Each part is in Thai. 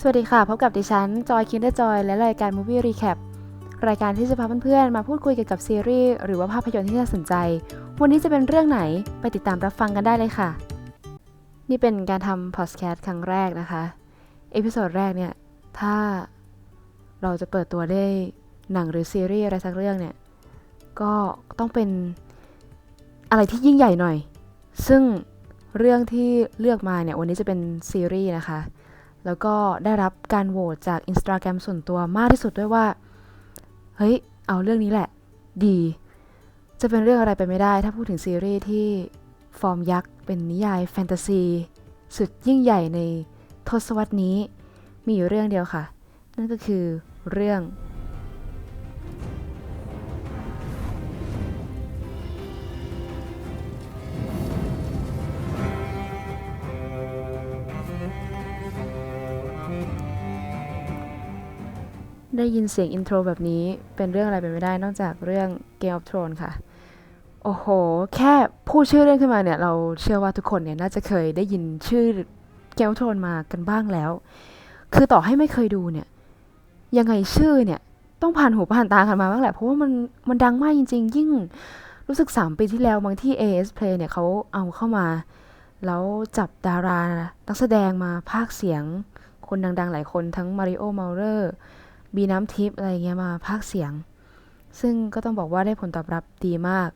สวัสดีค่ะ พบกับดิฉัน จอยคินเดอร์จอย และรายการ Movie Recap รายการที่จะพาเพื่อนๆ มาพูดคุยเกี่ยวกับซีรีส์หรือว่าภาพยนตร์ที่น่าสนใจ วันนี้จะเป็นเรื่องไหนไปติดตามรับฟังกันได้เลยค่ะ นี่เป็นการทำพอดแคสต์ครั้งแรกนะคะ เอพิโซดแรกเนี่ย ถ้าเราจะเปิดตัวได้หนังหรือซีรีส์อะไรสักเรื่องเนี่ย ก็ต้องเป็นอะไรที่ยิ่งใหญ่หน่อย ซึ่งเรื่องที่เลือกมาเนี่ยวันนี้จะเป็นซีรีส์นะคะ แล้วก็ได้รับการโหวตจาก Instagram ส่วนตัวมากที่สุดด้วยว่า เฮ้ย เอาเรื่องนี้แหละ ดี จะเป็นเรื่องอะไรไปไม่ได้ ถ้าพูดถึงซีรีส์ที่ฟอร์มยักษ์ เป็นนิยายแฟนตาซี สุดยิ่งใหญ่ในทศวรรษนี้ มีอยู่เรื่องเดียวค่ะ นั่นก็คือเรื่อง ได้ยินเสียงอินโทรแบบนี้เป็นเรื่องอะไรไปไม่ได้นอกจากเรื่อง Game of Thrones ค่ะ โอ้โห แค่พูดชื่อเรื่องขึ้นมาเนี่ย เราเชื่อว่าทุกคนเนี่ยน่าจะเคยได้ยินชื่อ Game of Thrones มากันบ้างแล้ว คือต่อให้ไม่เคยดูเนี่ย ยังไงชื่อเนี่ยต้องผ่านหูผ่านตากันมาบ้างแหละ เพราะว่ามันมันดังมากจริง ๆ ยิ่งรู้สึก 3 ปีที่แล้วบางที่ AS Play เนี่ยเขาเอาเข้ามา แล้วจับดารานักแสดงมาพากเสียงคนดัง ๆ หลายคนทั้งมาริโอมาเลอร์ บีน้ำทิพย์อะไรเงี้ยมาพากเสียง ซึ่งก็ต้องบอกว่าได้ผลตอบรับดีมาก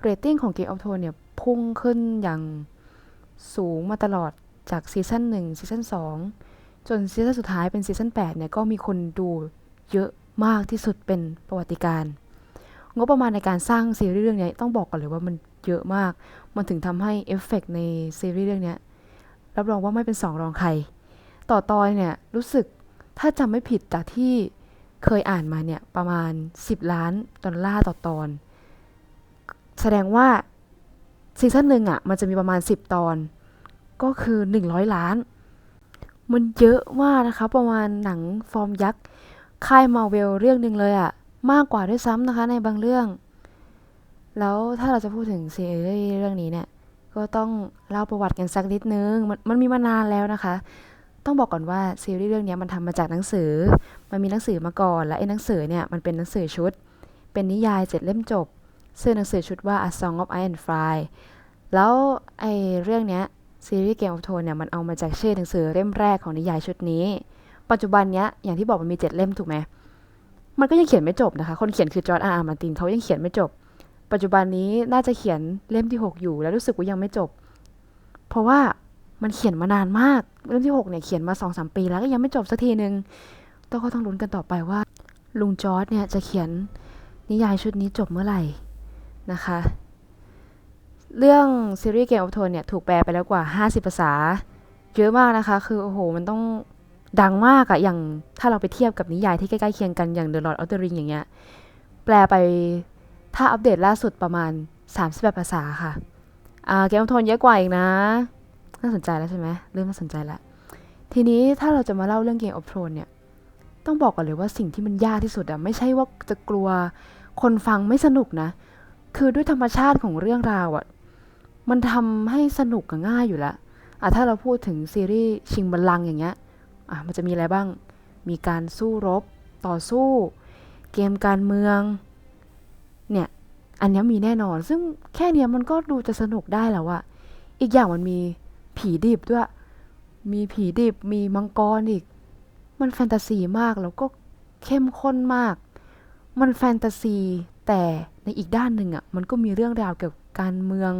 เรตติ้งของ Game of Thrones เนี่ยพุ่งขึ้นอย่างสูงมาตลอดจากซีซั่น1ซีซั่น2 จนซีซั่นสุดท้ายเป็นซีซั่น8เนี่ยก็มีคนดูเยอะมากที่สุดเป็นประวัติการงบประมาณในการสร้างซีรีส์เรื่องนี้ต้องบอกก่อนเลยว่ามันเยอะมาก มันถึงทำให้เอฟเฟกในซีรีส์เรื่องนี้รับรองว่าไม่เป็นสองรองใคร ต่อตอนเนี่ยรู้สึกถ้าจำไม่ผิดจากที่ เคยอ่านมาเนี่ยประมาณ 10 ล้านดอลลาร์ต่อตอน แสดงว่าซีซั่นหนึ่งอะ่ะมันจะมีประมาณ 10 ตอน ก็คือ 100 ล้าน มันเยอะมากนะคะ ประมาณหนังฟอร์มยักษ์ค่ายมาเวลเรื่องหนึ่งเลยอะ่ะ มากกว่าด้วยซ้ำนะคะในบางเรื่อง แล้วถ้าเราจะพูดถึงซีรีส์เรื่องนี้เนี่ย ก็ต้องเล่าประวัติกันสักนิดนึง มันมันมีมานานแล้วนะคะ ต้องบอกก่อนว่าซีรีส์เรื่องนี้มันทำมาจากหนังสือ มันมีหนังสือมาก่อน และไอ้หนังสือเนี่ยมันเป็นหนังสือชุด เป็นนิยายเจ็ดเล่มจบซึ่งหนังสือชุดว่า A Song of Ice and Fire แล้วไอ้เรื่องเนี้ยซีรีส์ Game of Thrones เนี่ยมันเอามาจากชื่อหนังสือเล่มแรกของนิยายชุดนี้ ปัจจุบันเนี้ยอย่างที่บอกมันมีเจ็ดเล่มถูกไหมมันก็ยังเขียนไม่จบนะคะ คนเขียนคือจอร์ดอาร์มาตินเขายังเขียนไม่จบ ปัจจุบันนี้น่าจะเขียนเล่มที่ 6 อยู่แล้วรู้สึกว่ายังไม่จบ เพราะว่ามันเขียนมานานมาก เล่มที่6เนี่ยเขียนมา2อสปีแล้วก็ยังไม่จบสักทีนึงต้องก็ต้องลุ้นกันต่อไปว่า ลุงจอร์ดเนี่ยจะเขียนนิยายชุดนี้จบเมื่อไหร่นะคะ เรื่องซีรีส์เกมออฟโทนเนี่ยถูกแปลไปแล้วกว่า 50 ภาษา เยอะมากนะคะ คือโอ้โห มันต้องดังมากอะอย่างถ้าเราไปเทียบกับนิยายที่ใกล้ๆเคียงกันอย่าง The Lord of the Ring อย่างเงี้ย แปลไปถ้าอัปเดตล่าสุดประมาณ 38 ภาษาค่ะ อ่าเกมออฟโทนเยอะกว่าอีกนะ น่าสนใจแล้วใช่ไหมเริ่มน่าสนใจแล้วทีนี้ถ้าเราจะมาเล่าเรื่องเกมออฟโทนเนี่ยต้องบอกก่อนเลยว่าสิ่งที่มันยากที่สุดอะไม่ใช่ว่าจะกลัวคนฟังไม่สนุกนะ คือด้วยธรรมชาติของเรื่องราวอะมันทำให้สนุกกับง่ายอยู่แล้วอะถ้าเราพูดถึงซีรีส์ชิงบัลลังก์อย่างเงี้ยอะมันจะมีอะไรบ้าง มีการสู้รบ ต่อสู้ เกมการเมือง เนี่ย อันนี้มีแน่นอน ซึ่งแค่เนี้ยมันก็ดูจะสนุกได้แล้วอะอีกอย่างมันมี ผีดิบด้วย มีผีดิบ มีมังกรอีก มันแฟนตาซีมากแล้วก็เข้มข้นมาก มันแฟนตาซีแต่ในอีกด้านหนึ่งอะ่ะ มันก็มีเรื่องราวเกี่ยวกับการเมือง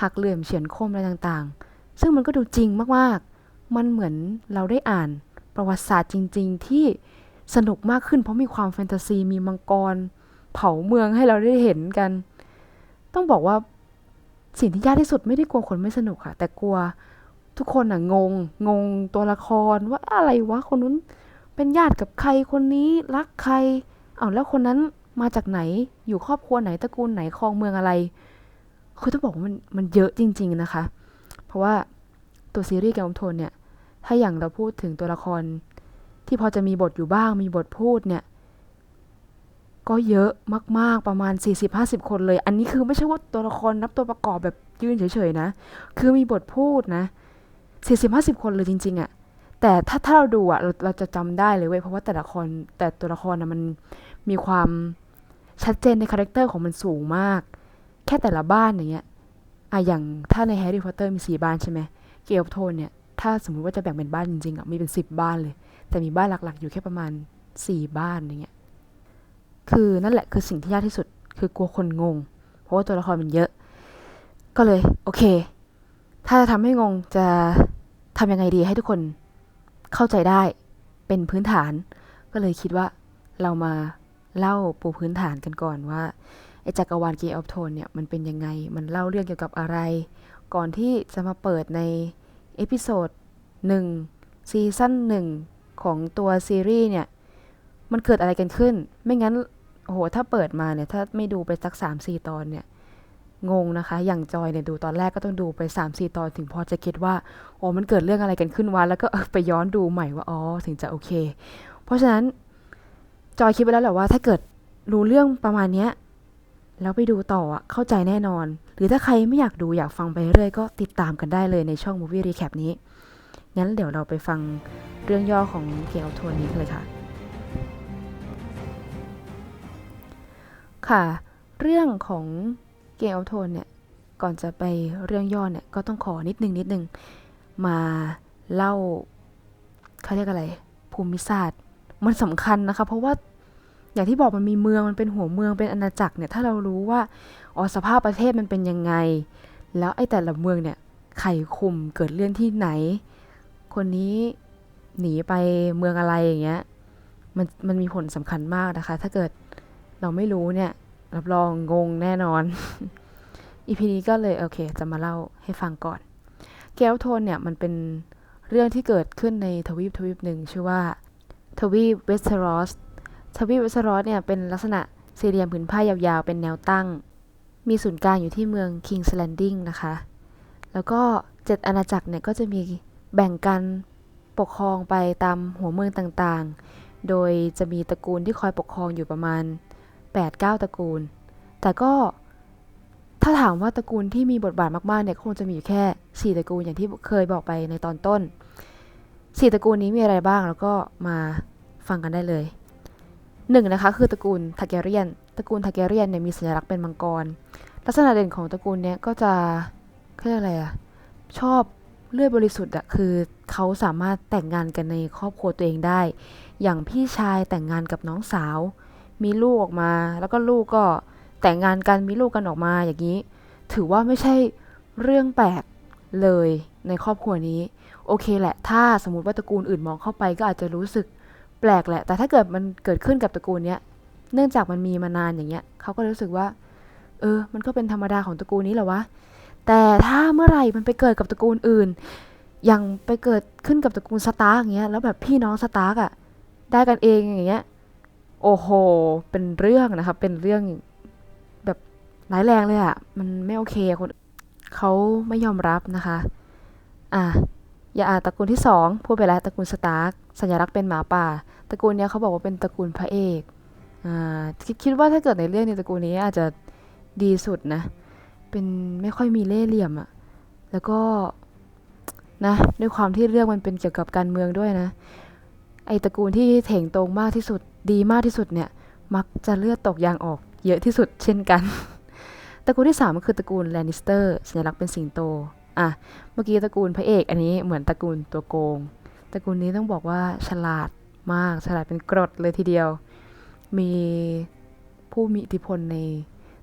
หักเหลี่ยมเฉียนคมอะไรต่างๆ ซึ่งมันก็ดูจริงมากๆ มันเหมือนเราได้อ่านประวัติศาสตร์จริง ๆ ที่สนุกมากขึ้นเพราะมีความแฟนตาซี มีมังกร เผาเมืองให้เราได้เห็นกัน ต้องบอกว่า สิ่งที่ยากที่สุดไม่ได้กลัวคนไม่สนุกค่ะ แต่กลัวทุกคนอะงง งงตัวละครว่าอะไรวะคนนู้นเป็นญาติกับใครคนนี้รักใครเอาแล้วคนนั้นมาจากไหนอยู่ครอบครัวไหนตระกูลไหนครองเมืองอะไร คือต้องบอกว่ามันมันเยอะจริง ๆนะคะ เพราะว่าตัวซีรีส์เกมโทนเนี่ย ถ้าอย่างเราพูดถึงตัวละครที่พอจะมีบทอยู่บ้างมีบทพูดเนี่ย ก็เยอะมากๆประมาณ 40-50 คนเลย อันนี้คือไม่ใช่ว่าตัวละครนับตัวประกอบแบบยืนเฉยๆนะ คือมีบทพูดนะ40-50 คนเลยจริง ๆอะ่ะแต่ถ้าถ้าเราดูอะเราเราจะจำได้เลยเว้ยเพราะว่าแต่ละคนแต่ตัวละครนะมันมีความชัดเจนในคาแรคเตอร์ของมันสูงมาก แค่แต่ละบ้านอย่างเงี้ยอะอย่างถ้าในแฮร์รี่พอตเตอร์มีสี่บ้านใช่ไหมเกลโทนเนี่ยถ้าสมมุติว่าจะแบ่งเป็นบ้านจริงๆอะมีเป็นสิบบ้านเลย แต่มีบ้านหลักๆ อยู่แค่ประมาณสี่บ้านอย่างเงี้ย คือนั่นแหละคือสิ่งที่ยากที่สุด คือกลัวคนงง เพราะว่าตัวละครมันเยอะ ก็เลย โอเค ถ้าจะทำให้งงจะทำยังไงดีให้ทุกคนเข้าใจได้เป็นพื้นฐาน ก็เลยคิดว่าเรามาเล่าปูพื้นฐานกันก่อนว่าไอ้จักรวาลเกย์ออฟโทนเนี่ยมันเป็นยังไง มันเล่าเรื่องเกี่ยวกับอะไร ก่อนที่จะมาเปิดในเอพิโซดหนึ่งซีซั่นหนึ่งของตัวซีรีส์เนี่ย มันเกิดอะไรกันขึ้น ไม่งั้น โอ้โหถ้าเปิดมาเนี่ย ถ้าไม่ดูไปสักสามสี่ตอนเนี่ย งงนะคะ อย่างจอยเนี่ยดูตอนแรกก็ต้องดูไป3ามสี่ตอนถึงพอจะคิดว่า โอ้มันเกิดเรื่องอะไรกันขึ้นวะแล้วก็ไปย้อนดูใหม่ว่า อ๋อ ถึงจะโอเค เพราะฉะนั้น จอยคิดไปแล้วแหละว่า ถ้าเกิดรู้เรื่องประมาณเนี้ยแล้วไปดูต่ออะเข้าใจแน่นอน หรือถ้าใครไม่อยากดูอยากฟังไปเรื่อยก็ติดตามกันได้เลยในช่อง Movie Recap นี้ งั้นเดี๋ยวเราไปฟังเรื่องย่อของเกลโทนนี้กันเลยค่ะ ค่ะ เรื่องของเกมออฟโทนเนี่ย ก่อนจะไปเรื่องย่อเนี่ย ก็ต้องขอนิดนึงนิดนึง มาเล่าเขาเรียกอะไร ภูมิศาสตร์ มันสำคัญนะคะ เพราะว่าอย่างที่บอกมันมีเมืองมันเป็นหัวเมืองเป็นอาณาจักรเนี่ย ถ้าเรารู้ว่าอ๋อสภาพประเทศมันเป็นยังไง แล้วไอ้แต่ละเมืองเนี่ยใครคุมเกิดเรื่องที่ไหน คนนี้หนีไปเมืองอะไรอย่างเงี้ยมันมันมีผลสำคัญมากนะคะ ถ้าเกิด เราไม่รู้เนี่ยรับรองงงแน่นอนอีพีนี้ก็เลยโอเค จะมาเล่าให้ฟังก่อนเกลโทนเนี่ยมันเป็นเรื่องที่เกิดขึ้นในทวีปทวีปหนึ่งชื่อว่าทวีปเวสเทอรอสทวีปเวสเทอรอสเนี่ยเป็นลักษณะสี่เหลี่ยมผืนผ้ายาวๆ เป็นแนวตั้ง มีศูนย์กลางอยู่ที่เมือง King's Landing นะคะ แล้วก็เจ็ดอาณาจักรเนี่ยก็จะมีแบ่งกันปกครองไปตามหัวเมืองต่างๆ โดยจะมีตระกูลที่คอยปกครองอยู่ประมาณ 8-9 ตระกูล แต่ก็ถ้าถามว่าตระกูลที่มีบทบาทมากๆเนี่ยคงจะมีอยู่แค่ 4 ตระกูลอย่างที่เคยบอกไปในตอนต้น 4 ตระกูลนี้มีอะไรบ้างแล้วก็มาฟังกันได้เลยหนึ่งนะคะคือตระกูลทาเกเรียน ตระกูลทาเกเรียนเนี่ยมีสัญลักษณ์เป็นมังกร ลักษณะเด่นของตระกูลเนี้ยก็จะเขาเรียกอะไรอะชอบเลือดบริสุทธิ์อะคือเขาสามารถแต่งงานกันในครอบครัวตัวเองได้ อย่างพี่ชายแต่งงานกับน้องสาว มีลูกออกมา แล้วก็ลูกก็แต่งงานกันมีลูกกันออกมาอย่างนี้ ถือว่าไม่ใช่เรื่องแปลกเลยในครอบครัวนี้ โอเคแหละ ถ้าสมมติว่าตระกูลอื่นมองเข้าไปก็อาจจะรู้สึกแปลกแหละ แต่ถ้าเกิดมันเกิดขึ้นกับตระกูลเนี้ยเนื่องจากมันมีมานานอย่างเงี้ยเขาก็รู้สึกว่า เออ มันก็เป็นธรรมดาของตระกูลนี้แหละวะแต่ถ้าเมื่อไหร่มันไปเกิดกับตระกูลอื่น อย่างไปเกิดขึ้นกับตระกูลสตาร์กอย่างเงี้ยแล้วแบบพี่น้องสตาร์กอะได้กันเองอย่างเงี้ย โอ้โห เป็นเรื่องนะครับเป็นเรื่องแบบร้ายแรงเลยอะมันไม่โอเคคนเขาไม่ยอมรับนะคะ อะอย่าอ่านตระกูลที่สองพูดไปแล้วตระกูลสตาร์กสัญลักษณ์เป็นหมาป่า ตระกูลเนี้ยเขาบอกว่าเป็นตระกูลพระเอกอ่าคิดคิดว่าถ้าเกิดในเรื่องในตระกูลนี้อาจจะดีสุดนะ เป็นไม่ค่อยมีเล่ห์เหลี่ยมอะแล้วก็นะด้วยความที่เรื่องมันเป็นเกี่ยวกับการเมืองด้วยนะ ไอตระกูลที่เถ่งตรงมากที่สุดดีมากที่สุดเนี่ยมักจะเลือดตกยางออกเยอะที่สุดเช่นกัน ตระกูลที่สามก็คือตระกูลแลนิสเตอร์สัญลักษณ์เป็นสิงโตอะเมื่อกี้ตระกูลพระเอกอันนี้เหมือนตระกูลตัวโกง ตระกูลนี้ต้องบอกว่าฉลาดมากฉลาดเป็นกรดเลยทีเดียว มีผู้มีอิทธิพลใน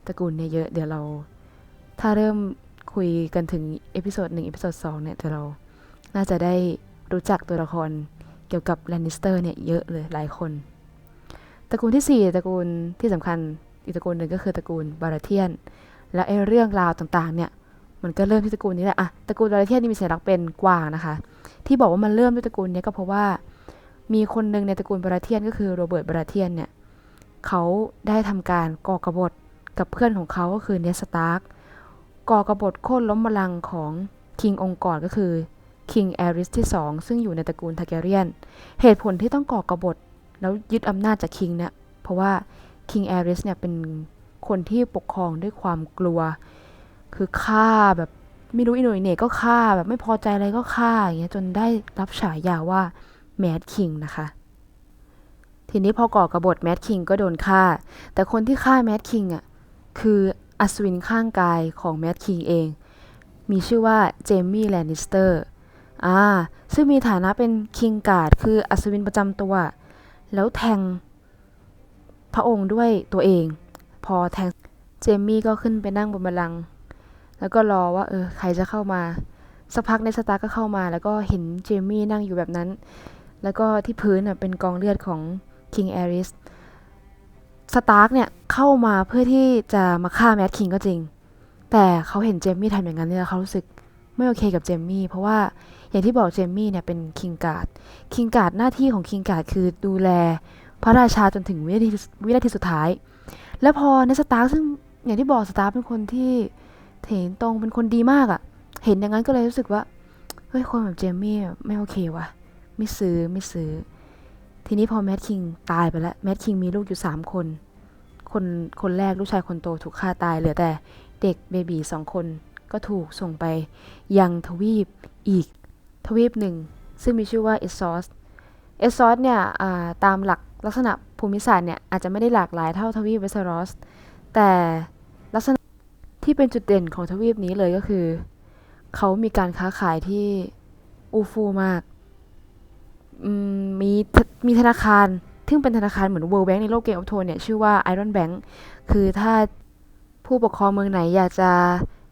ตระกูลเนี่ยเยอะ เดี๋ยวเรา ถ้าเริ่มคุยกันถึงเอพิโซดหนึ่งเอพิโซดสองเนี่ยเดี๋ยวเรา น่าจะได้รู้จักตัวละคร เกี่ยวกับแลนนิสเตอร์เนี่ยเยอะเลยหลายคน ตระกูลที่ 4 ตระกูลที่สำคัญอีกตระกูลหนึ่งก็คือตระกูลบาราเทียน และไอ้เรื่องราวต่างๆเนี่ยมันก็เริ่มที่ตระกูลนี้แหละอะตระกูลบาราเทียนนี่มีสัญลักษณ์เป็นกวางนะคะ ที่บอกว่ามันเริ่มด้วยตระกูลนี้ก็เพราะว่ามีคนหนึ่งในตระกูลบาราเทียนก็คือโรเบิร์ตบาราเทียนเนี่ยเขาได้ทำการก่อกบฏกับเพื่อนของเขาก็คือเนสตาร์กก่อกบฏโค่นล้มบัลลังก์ของคิงองค์กรก็คือ คิงแอริสที่ 2 ซึ่งอยู่ในตระกูลทาเกเรียน เหตุผลที่ต้องก่อกบฏ แล้วยึดอำนาจจากคิงเนี่ยเพราะว่าคิงแอริสเนี่ยเป็นคนที่ปกครองด้วยความกลัว คือฆ่าแบบไม่รู้อินโนอิเน่ก็ฆ่าแบบไม่พอใจอะไรก็ฆ่าอย่างเงี้ยจนได้รับฉายาว่าแมดคิงนะคะ ทีนี้พอก่อกบฏแมดคิงก็โดนฆ่า แต่คนที่ฆ่าแมดคิงอะคืออัศวินข้างกายของแมดคิงเอง มีชื่อว่าเจมี่แลนนิสเตอร์ อ่าซึ่งมีฐานะเป็นคิงการ์ดคืออัศวินประจำตัว แล้วแทงพระองค์ด้วยตัวเอง พอแทงเจมี่ก็ขึ้นไปนั่งบนบัลลังก์แล้วก็รอว่าเออใครจะเข้ามาสักพักในสตาร์ก็เข้ามา แล้วก็เห็นเจมี่นั่งอยู่แบบนั้น แล้วก็ที่พื้นเป็นกองเลือดของคิงแอริสสตาร์กเนี่ยเข้ามาเพื่อที่จะมาฆ่าแมดคิงก็จริง แต่เขาเห็นเจมี่ทำอย่างนั้นเนี่ยเขารู้สึก ไม่โอเคกับเจมี่เพราะว่าอย่างที่บอกเจมี่เนี่ยเป็นคิงการ์ดคิงการ์ดหน้าที่ของคิงการ์ดคือดูแลพระราชาจนถึงวินาทีวินาทีสุดท้าย แล้วพอในสตาร์ซึ่งอย่างที่บอกสตาร์เป็นคนที่เห็นตรงเป็นคนดีมากอะ่ะ เห็นอย่างนั้นก็เลยรู้สึกว่าเฮ้ยคนแบบเจมี่ไม่โอเควะไม่ซื้อไม่ซื้อ ทีนี้พอแมดคิงตายไปแล้วแมดคิงมีลูกอยู่สามคน คนคนแรกลูกชายคนโตถูกฆ่าตายเหลือแต่เด็กเบบีสองคน ก็ถูกส่งไปยังทวีปอีกทวีปหนึ่ง ซึ่งมีชื่อว่าเอซอสเอซอสเนี่ยตามหลักลักษณะภูมิศาสตร์เนี่ยอาจจะไม่ได้หลากหลายเท่าทวีปเวสรอส แต่ลักษณะที่เป็นจุดเด่นของทวีปนี้เลยก็คือ เขามีการค้าขายที่อูฟูมากมีมีธนาคาร ซึ่งเป็นธนาคารเหมือน World Bank ในโลกเกมออฟโทนเนี่ย ชื่อว่า Iron Bank คือถ้าผู้ปกครองเมืองไหนอยากจะ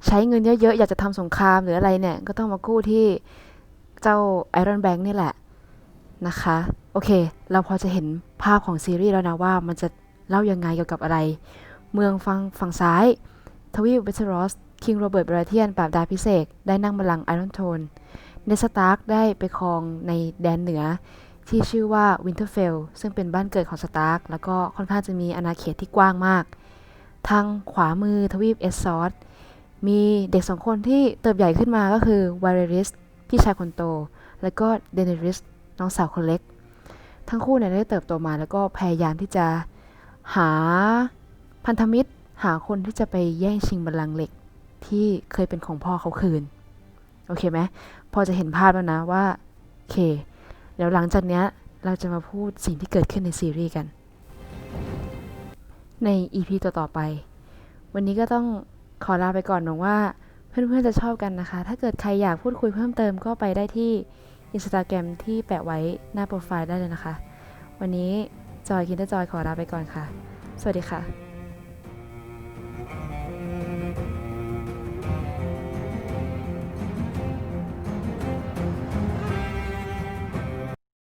ใช้เงินเยอะๆ อยากจะทำสงครามหรืออะไรเนี่ย ก็ต้องมากู้ที่เจ้า Iron Bank นี่แหละนะคะ โอเค เราพอจะเห็นภาพของซีรีส์แล้วนะว่ามันจะเล่ายังไงเกี่ยวกับอะไร เมืองฝั่งฝั่งซ้าย ทวีปเวสเทอรอส คิงโรเบิร์ตบราเทียนปราบดาพิเศษ ได้นั่งบัลลังก์ไอรอนโทน เนสตาร์กได้ไปครองในแดนเหนือที่ชื่อว่าวินเทอร์เฟลซึ่งเป็นบ้านเกิดของสตาร์กแล้วก็ค่อนข้างจะมีอาณาเขตที่กว้างมาก ทางขวามือทวีปเอสซอส มีเด็กสองคนที่เติบใหญ่ขึ้นมาก็คือวาเรริสพี่ชายคนโต แล้วก็เดเนริสน้องสาวคนเล็ก ทั้งคู่เนี่ยได้เติบโตมาแล้วก็พยายามที่จะหาพันธมิตร หาคนที่จะไปแย่งชิงบัลลังก์เหล็กที่เคยเป็นของพ่อเขาคืน โอเคไหมพอจะเห็นภาพแล้วนะว่าโอเคแล้วหลังจากเนี้ยเราจะมาพูดสิ่งที่เกิดขึ้นในซีรีส์กัน ใน EP ต่อๆไป วันนี้ก็ต้อง ขอลาไปก่อนหวังว่า เพื่อนๆจะชอบกันนะคะ ถ้าเกิดใครอยากพูดคุยเพิ่มเติมก็ไปได้ที่อินสตาแกรมที่แปะไว้หน้าโปรไฟล์ได้เลยนะคะ วันนี้จอยคินเตอร์จอยขอลาไปก่อนค่ะ สวัสดีค่ะ